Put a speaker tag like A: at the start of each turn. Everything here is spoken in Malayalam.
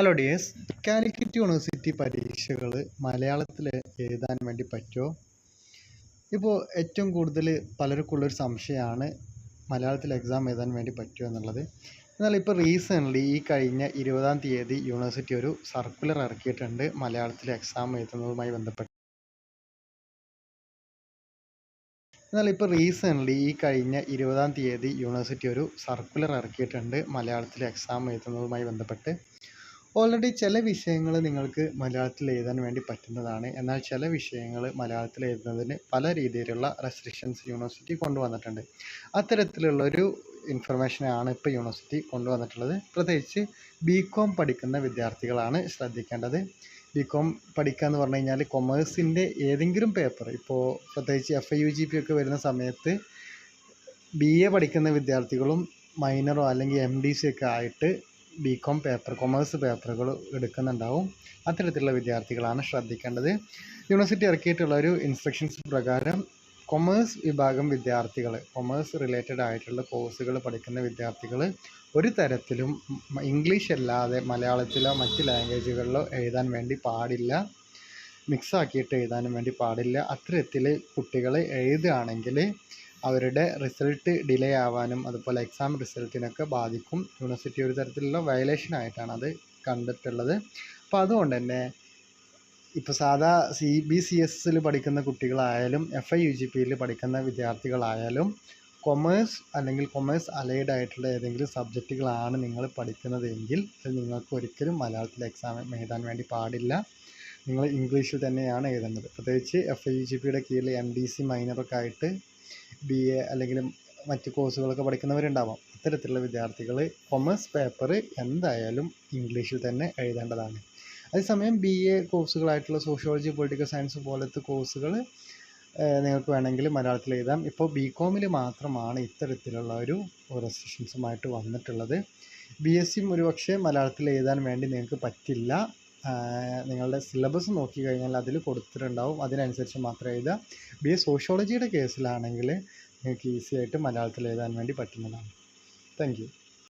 A: ഹലോ ഡിയേഴ്സ് കാലിക്കറ്റ് യൂണിവേഴ്സിറ്റി പരീക്ഷകൾ മലയാളത്തിൽ എഴുതാൻ വേണ്ടി പറ്റുമോ? ഇപ്പോൾ ഏറ്റവും കൂടുതൽ പലർക്കുള്ളൊരു സംശയമാണ് മലയാളത്തിൽ എക്സാം എഴുതാൻ വേണ്ടി പറ്റുമോ എന്നുള്ളത്. എന്നാൽ ഇപ്പോൾ റീസെന്റ്ലി ഈ കഴിഞ്ഞ ഇരുപതാം തീയതി യൂണിവേഴ്സിറ്റി ഒരു സർക്കുലർ ഇറക്കിയിട്ടുണ്ട് മലയാളത്തിൽ എക്സാം എഴുതുന്നതുമായി ബന്ധപ്പെട്ട്. എന്നാൽ ഇപ്പോൾ റീസെന്റ്ലി ഈ കഴിഞ്ഞ ഇരുപതാം തീയതി യൂണിവേഴ്സിറ്റി ഒരു സർക്കുലർ ഇറക്കിയിട്ടുണ്ട് മലയാളത്തിൽ എക്സാം എഴുതുന്നതുമായി ബന്ധപ്പെട്ട്. ഓൾറെഡി ചില വിഷയങ്ങൾ നിങ്ങൾക്ക് മലയാളത്തിൽ എഴുതാൻ വേണ്ടി പറ്റുന്നതാണ്. എന്നാൽ ചില വിഷയങ്ങൾ മലയാളത്തിൽ എഴുതുന്നതിന് പല രീതിയിലുള്ള റെസ്ട്രിക്ഷൻസ് യൂണിവേഴ്സിറ്റി കൊണ്ടുവന്നിട്ടുണ്ട്. അത്തരത്തിലുള്ളൊരു ഇൻഫർമേഷനാണ് ഇപ്പോൾ യൂണിവേഴ്സിറ്റി കൊണ്ടുവന്നിട്ടുള്ളത്. പ്രത്യേകിച്ച് ബി കോം പഠിക്കുന്ന വിദ്യാർത്ഥികളാണ് ശ്രദ്ധിക്കേണ്ടത്. ബി കോം പഠിക്കുക എന്ന് പറഞ്ഞു കഴിഞ്ഞാൽ കൊമേഴ്സിന്റെ ഏതെങ്കിലും പേപ്പർ ഇപ്പോൾ പ്രത്യേകിച്ച് F I U G P ഒക്കെ വരുന്ന സമയത്ത് ബി എ പഠിക്കുന്ന വിദ്യാർത്ഥികളും മൈനറോ അല്ലെങ്കിൽ എം ഡി സി ഒക്കെ ആയിട്ട് ബി കോം പേപ്പർ കൊമേഴ്സ് പേപ്പറുകൾ എടുക്കുന്നുണ്ടാവും. അത്തരത്തിലുള്ള വിദ്യാർത്ഥികളാണ് ശ്രദ്ധിക്കേണ്ടത്. യൂണിവേഴ്സിറ്റി ഇറക്കിയിട്ടുള്ള ഒരു ഇൻസ്ട്രക്ഷൻസ് പ്രകാരം കൊമേഴ്സ് വിഭാഗം വിദ്യാർത്ഥികൾ കൊമേഴ്സ് റിലേറ്റഡ് ആയിട്ടുള്ള കോഴ്സുകൾ പഠിക്കുന്ന വിദ്യാർത്ഥികൾ ഒരു തരത്തിലും ഇംഗ്ലീഷ് അല്ലാതെ മലയാളത്തിലോ മറ്റ് ലാംഗ്വേജുകളിലോ എഴുതാൻ വേണ്ടി പാടില്ല. മിക്സാക്കിയിട്ട് എഴുതാനും വേണ്ടി പാടില്ല. അത്തരത്തിൽ കുട്ടികൾ എഴുതുകയാണെങ്കിൽ അവരുടെ റിസൾട്ട് ഡിലേ ആവാനും അതുപോലെ എക്സാം റിസൾട്ടിനൊക്കെ ബാധിക്കും. യൂണിവേഴ്സിറ്റി ഒരു തരത്തിലുള്ള വയലേഷൻ ആയിട്ടാണ് അത് കണ്ടിട്ടുള്ളത്. അപ്പോൾ അതുകൊണ്ട് തന്നെ ഇപ്പോൾ സാധാ സി ബി സി എസിൽ പഠിക്കുന്ന കുട്ടികളായാലും എഫ് ഐ യു ജി പിയിൽ പഠിക്കുന്ന വിദ്യാർത്ഥികളായാലും കൊമേഴ്സ് അല്ലെങ്കിൽ കൊമേഴ്സ് അലൈഡ് ആയിട്ടുള്ള ഏതെങ്കിലും സബ്ജക്റ്റുകളാണ് നിങ്ങൾ പഠിക്കുന്നതെങ്കിൽ അത് നിങ്ങൾക്ക് ഒരിക്കലും മലയാളത്തിൽ എക്സാം എഴുതാൻ വേണ്ടി പാടില്ല. നിങ്ങൾ ഇംഗ്ലീഷിൽ തന്നെയാണ് എഴുതുന്നത്. പ്രത്യേകിച്ച് എഫ് ഐ യു ജി പിയുടെ കീഴിൽ എം ഡി സി മൈനറൊക്കെ ആയിട്ട് ബി എ അല്ലെങ്കിൽ മറ്റ് കോഴ്സുകളൊക്കെ പഠിക്കുന്നവരുണ്ടാവാം. അത്തരത്തിലുള്ള വിദ്യാർത്ഥികൾ കൊമേഴ്സ് പേപ്പർ എന്തായാലും ഇംഗ്ലീഷിൽ തന്നെ എഴുതേണ്ടതാണ്. അതേസമയം ബി എ കോഴ്സുകളായിട്ടുള്ള സോഷ്യോളജി പൊളിറ്റിക്കൽ സയൻസ് പോലത്തെ കോഴ്സുകൾ നിങ്ങൾക്ക് വേണമെങ്കിൽ മലയാളത്തിൽ എഴുതാം. ഇപ്പോൾ ബി കോമിൽ മാത്രമാണ് ഇത്തരത്തിലുള്ള ഒരു റെസ്ട്രിക്ഷൻസുമായിട്ട് വന്നിട്ടുള്ളത്. ബി എസ് സിയും ഒരുപക്ഷെ മലയാളത്തിൽ എഴുതാൻ വേണ്ടി നിങ്ങൾക്ക് പറ്റില്ല. നിങ്ങളുടെ സിലബസ് നോക്കി കഴിഞ്ഞാൽ അതിൽ കൊടുത്തിട്ടുണ്ടാവും. അതിനനുസരിച്ച് മാത്രം എഴുതുക. ബി എ സോഷ്യോളജിയുടെ കേസിലാണെങ്കിൽ നിങ്ങൾക്ക് ഈസി ആയിട്ട് മലയാളത്തിൽ എഴുതാൻ വേണ്ടി പറ്റുന്നതാണ്. താങ്ക്